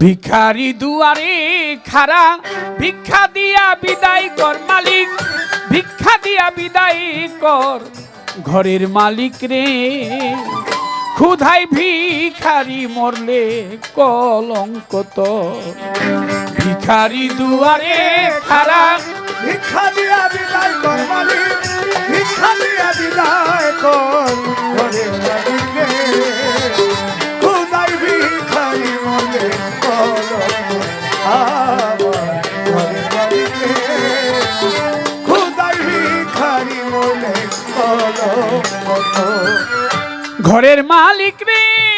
ভিখারি দুয়ারে খারা, ভিক্ষা দিয়া বিদায় কর মালিক, ভিক্ষা দিয়া বিদায় কর ঘরের মালিক রে। ক্ষুধাই ভিখারি মরলে কলঙ্ক তো ভিখারি দুয়ারে খারা, ভিক্ষা দিয়া বিদায় কর মালিক, ভিক্ষা দিয়া বিদায় ঘরের মালিক রে।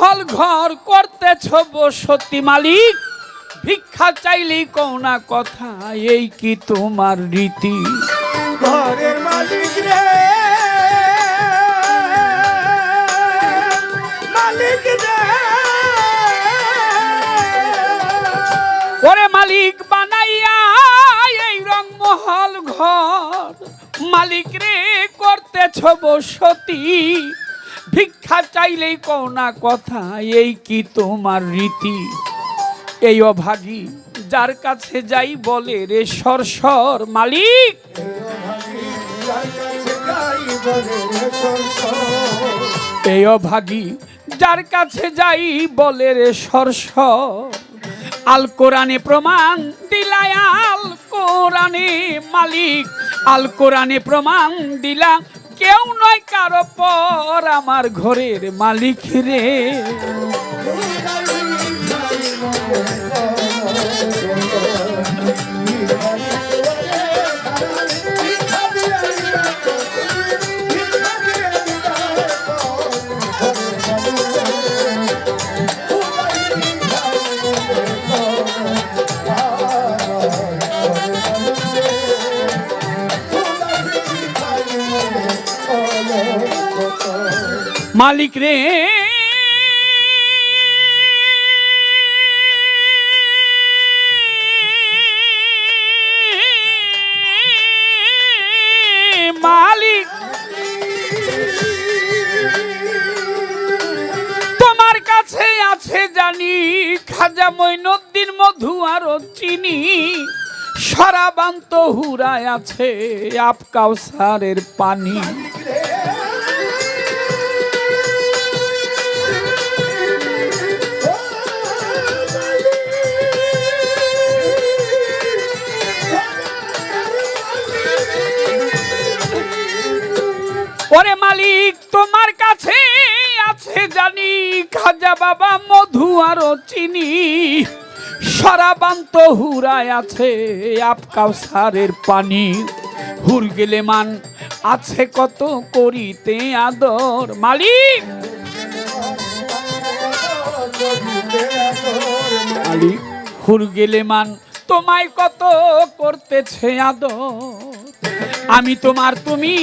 মহল ঘর করতেছ বসতি মালিক। ভিক্ষা চাইলেই কৌনা কথা এই কি তোমার রীতি? ঘরের মালিক রে মালিক রে। ওরে মালিক বানাইয়া এই রং মহল ঘর। মালিক রে করতেছ বসতি ভিক্ষা চাইলেই না কথা, এই কি তোমার রীতি এই অভাগী যার কাছে যাই বলে রে সর সর মালিক। এই অভাগী যার কাছে যাই বলে রে সর। আল কোরআনে প্রমাণ দিলায় আল কোরআনে মালিক আল কোরআনে প্রমাণ দিলা কেউ নয় কারও পর আমার ঘরের মালিক রে। মালিক রে। মালিক। তোমার কাছে আছে জানি, খাজা মৈনুদ্দিন মধু আর চিনি। সরাবান্ত হুরায় আছে আপ কাউসারের পানি। ওরে মালিক, তোমার কাছে আছে জানি, খাজা বাবা মধু আরও চিনি। সরাবান্ত হুরায় আছে আপ কাউসারের পানি। হুর গেলে মান আছে কত করিতে আদর। মালিক! মালিক, হুর গেলে মান তোমায় কত করতেছে আদর। আমি তোমার তুমি,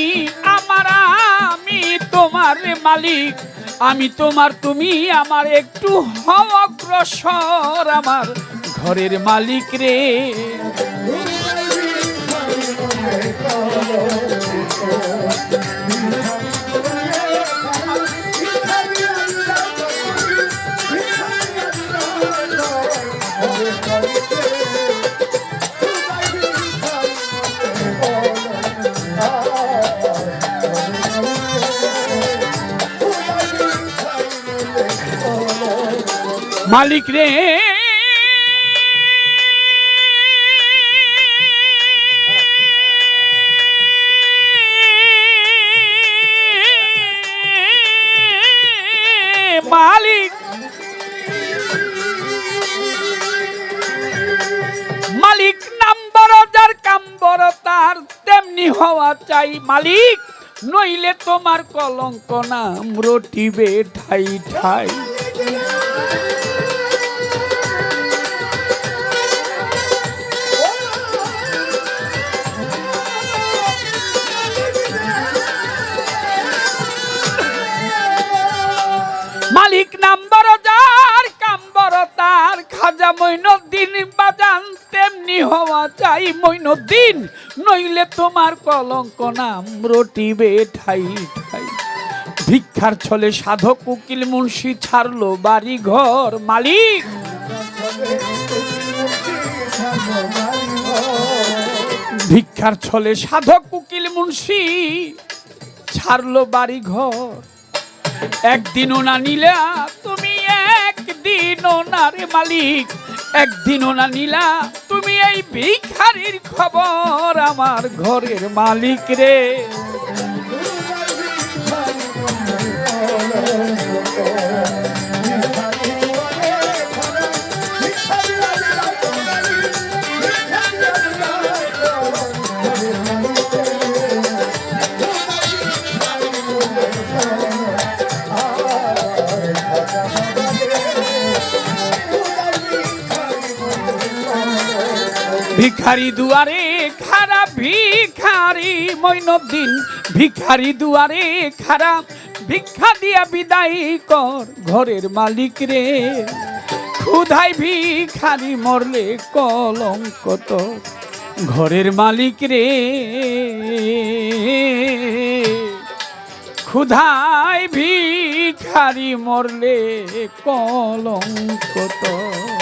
আমার আমি তোমার মালিক। আমি তোমার তুমি, আমার একটু অগ্রসর আমার ঘরের মালিক রে। মালিক রে। মালিক। মালিক নাম বড় যার কাম বড় তার তেমনি হওয়া চাই মালিক, নইলে তোমার কলঙ্ক নাম রটিবে ঠাই ঠাই। মৈনদ্দিন, বাজান তেমনি হওয়া চাই মৈনদ্দিন। নইলে তোমার কলঙ্ক নাম রটিবে ঠাই ঠাই। ভিক্ষার ছলে সাধক উকিল মুন্সি ছাড়লো বাড়ি ঘর মালিক। ভিক্ষার ছলে সাধক উকিল মুন্সি ছাড়লো বাড়ি ঘর একদিনও না নিলা তুমি একদিনও ওনারে মালিক একদিনও না নীলা তুমি এই ভিখারির খবর আমার ঘরের মালিক রে। ভিখারি দুয়ারে, খারা ভিখারি মৈনদ্দিন ভিখারি দুয়ারে, খারা ভিক্ষা দিয়া বিদায় কর ঘরের মালিক রে। ক্ষুধাই ভিখারি মরলে কলঙ্ক তোর ঘরের মালিক রে। ক্ষুধাই ভিখারি মরলে কলঙ্ক তোর